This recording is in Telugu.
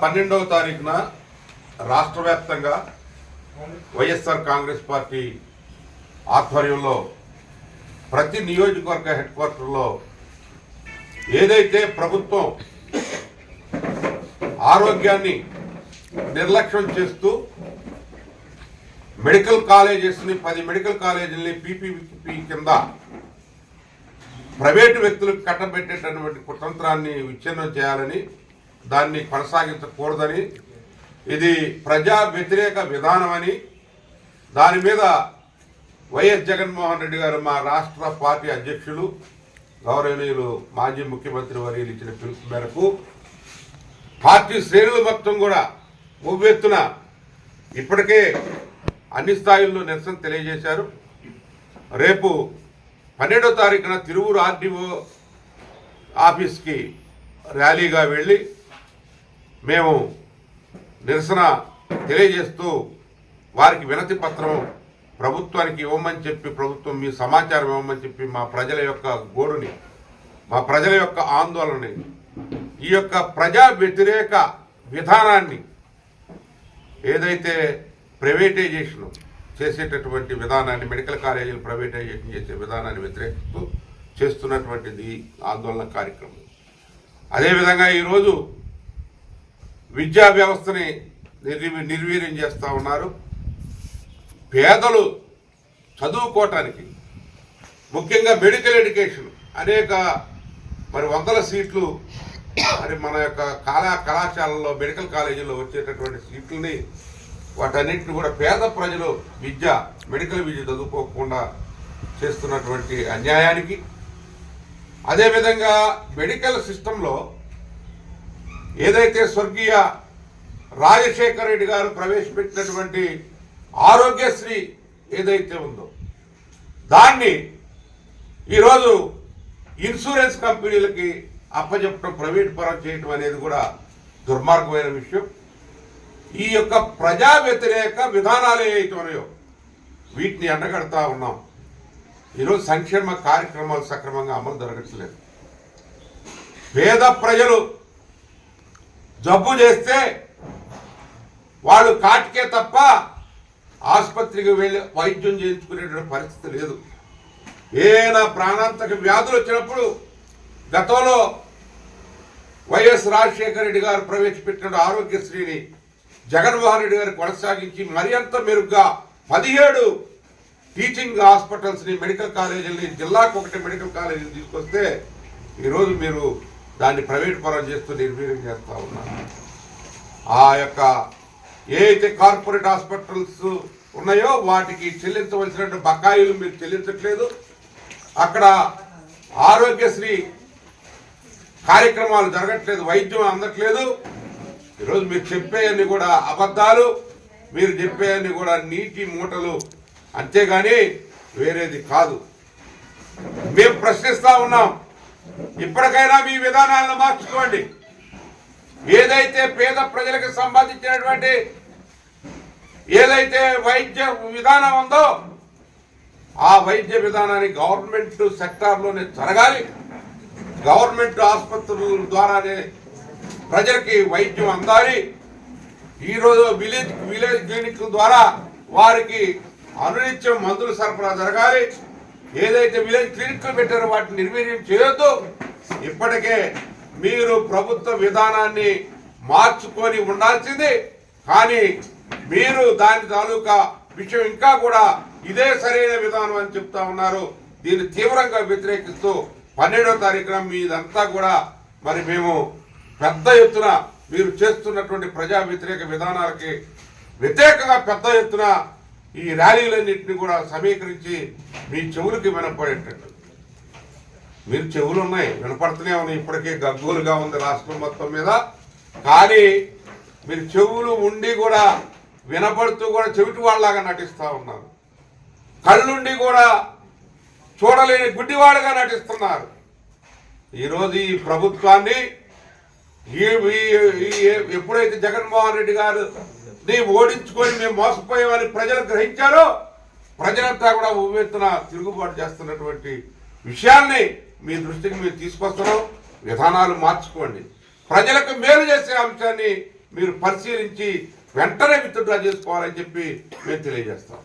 పన్నెండవ తారీఖున రాష్ట్ర వ్యాప్తంగా వైఎస్ఆర్ కాంగ్రెస్ పార్టీ ఆధ్వర్యంలో ప్రతి నియోజకవర్గ హెడ్ క్వార్టర్లో ఏదైతే ప్రభుత్వం ఆరోగ్యాన్ని నిర్లక్ష్యం చేస్తూ మెడికల్ కాలేజెస్ని పది మెడికల్ కాలేజీలని పీపీపీ కింద ప్రైవేటు వ్యక్తులకు కట్టబెట్టేటటువంటి కుతంత్రాన్ని విచ్ఛిన్నం చేయాలని దాన్ని కొనసాగించకూడదని ఇది ప్రజా వ్యతిరేక విధానమని దాని మీద వైఎస్ జగన్మోహన్ రెడ్డి గారు మా రాష్ట్ర పార్టీ అధ్యక్షులు గౌరవనీయులు మాజీ ముఖ్యమంత్రి వర్యులు ఇచ్చిన పిలుపు మేరకు పార్టీ శ్రేణులు మొత్తం కూడా ఉవ్వెత్తున ఇప్పటికే అన్ని స్థాయిల్లో నిరసన తెలియజేశారు. రేపు పన్నెండో తారీఖున తిరువురు ఆర్డీఓ ఆఫీస్కి ర్యాలీగా వెళ్ళి మేము నిరసన తెలియజేస్తూ వారికి వినతి పత్రం ప్రభుత్వానికి ఇవ్వమని చెప్పి ప్రభుత్వం మీ సమాచారం ఇవ్వమని చెప్పి మా ప్రజల యొక్క గోడుని మా ప్రజల యొక్క ఆందోళనని ఈ యొక్క ప్రజా వ్యతిరేక విధానాన్ని ఏదైతే ప్రైవేటైజేషన్ చేసేటటువంటి విధానాన్ని మెడికల్ కాలేజీలు ప్రైవేటైజేషన్ చేసే విధానాన్ని వ్యతిరేకిస్తూ చేస్తున్నటువంటిది ఆందోళన కార్యక్రమం. అదేవిధంగా ఈరోజు విద్యా వ్యవస్థని నిర్వీర్యం చేస్తూ ఉన్నారు. పేదలు చదువుకోవటానికి ముఖ్యంగా మెడికల్ ఎడ్యుకేషన్ అనేక మరి వందల సీట్లు మరి మన యొక్క కళా కళాశాలలో మెడికల్ కాలేజీలో వచ్చేటటువంటి సీట్లని వాటన్నిటిని కూడా పేద ప్రజలు విద్య మెడికల్ విద్య చదువుకోకుండా చేస్తున్నటువంటి అన్యాయానికి. అదేవిధంగా మెడికల్ సిస్టంలో ఏదైతే స్వర్గీయ రాజశేఖర రెడ్డి గారు ప్రవేశపెట్టినటువంటి ఆరోగ్యశ్రీ ఏదైతే ఉందో దాన్ని ఈరోజు ఇన్సూరెన్స్ కంపెనీలకి అప్పచెప్పడం ప్రైవేట్ పరం చేయటం అనేది కూడా దుర్మార్గమైన విషయం. ఈ యొక్క ప్రజా వ్యతిరేక విధానాలు ఏవైతే ఉన్నాయో వీటిని ఎండగడతా ఉన్నాం. ఈరోజు సంక్షేమ కార్యక్రమాలు సక్రమంగా అమలు జరగట్లేదు. పేద ప్రజలు జబ్బు చేస్తే వాళ్ళు కాటికే తప్ప ఆసుపత్రికి వెళ్ళి వైద్యం చేయించుకునేటువంటి పరిస్థితి లేదు. ఏదైనా ప్రాణాంతక వ్యాధులు వచ్చినప్పుడు గతంలో వైఎస్ రాజశేఖర రెడ్డి గారు ప్రవేశపెట్టిన ఆరోగ్యశ్రీని జగన్మోహన్ రెడ్డి గారు కొనసాగించి మరింత మెరుగ్గా పదిహేడు టీచింగ్ హాస్పిటల్స్ని మెడికల్ కాలేజీలని జిల్లాకు ఒకటి మెడికల్ కాలేజీని తీసుకొస్తే ఈరోజు మీరు దాన్ని ప్రైవేట్ పరం చేస్తూ నిర్వీర్యం చేస్తూ ఉన్నారు ఆ యొక్క ఏ అయితే కార్పొరేట్ హాస్పిటల్స్ ఉన్నాయో వాటికి చెల్లించవలసిన బకాయిలు మీరు చెల్లించట్లేదు. అక్కడ ఆరోగ్యశ్రీ కార్యక్రమాలు జరగట్లేదు వైద్యం అందట్లేదు. ఈరోజు మీరు చెప్పేయన్ని కూడా అబద్ధాలు మీరు చెప్పేయన్ని కూడా నీటి మూటలు. అంతేగాని వేరేది కాదు. మేము ప్రశ్నిస్తా ఉన్నాం. ఇప్పటికైనా మీ విధానాలను మార్చుకోండి. ఏదైతే పేద ప్రజలకు సంబంధించినటువంటి ఏదైతే వైద్య విధానం ఉందో ఆ వైద్య విధానాన్ని గవర్నమెంట్ సెక్టార్లోనే జరగాలి. గవర్నమెంట్ ఆసుపత్రుల ద్వారానే ప్రజలకి వైద్యం అందాలి. ఈరోజు విలేజ్ విలేజ్ క్లినిక్ ద్వారా వారికి అనునిత్యం మందులు సరఫరా జరగాలి. ఏదైతే విలేజ్ క్లినిక్లు పెట్టారో వాటిని నిర్వీర్యం చేయొద్దు. ఇప్పటికే మీరు ప్రభుత్వ విధానాన్ని మార్చుకొని ఉండాల్సింది. కానీ మీరు దాని తాలూకా విషయం ఇంకా కూడా ఇదే సరైన విధానం అని చెప్తా ఉన్నారు. దీన్ని తీవ్రంగా వ్యతిరేకిస్తూ పన్నెండో తారీఖున మీదంతా కూడా మరి మేము పెద్ద ఎత్తున మీరు చేస్తున్నటువంటి ప్రజా వ్యతిరేక విధానాలకి వ్యతిరేకంగా పెద్ద ఎత్తున ఈ ర్యాలీలన్నింటినీ కూడా సమీకరించి మీ చెవులకి వినపడేటట్టు. మీరు చెవులు ఉన్నాయి వినపడుతూనే ఉన్నాయి ఇప్పటికే గగ్గోలుగా ఉంది రాష్ట్రం మొత్తం మీద. కానీ మీరు చెవులు ఉండి కూడా వినపడుతూ కూడా చెవిటి వాళ్ళలాగా నటిస్తూ ఉన్నారు. కళ్ళుండి కూడా చూడలేని గుడ్డివాడుగా నటిస్తున్నారు. ఈరోజు ఈ ప్రభుత్వాన్ని ఈ- ఎప్పుడైతే జగన్మోహన్ రెడ్డి గారు ని ఓడించుకొని మేము మోసపోయామని ప్రజలు గ్రహించారో ప్రజలంతా కూడా ఉవ్వెత్తున తిరుగుబాటు చేస్తున్నటువంటి విషయాన్ని మీ దృష్టికి మీరు తీసుకొస్తున్నాం. విధానాలు మార్చుకోండి. ప్రజలకు మేలు చేసే అంశాన్ని మీరు పరిశీలించి వెంటనే విత్డ్రా చేసుకోవాలని చెప్పి మేము తెలియజేస్తాం.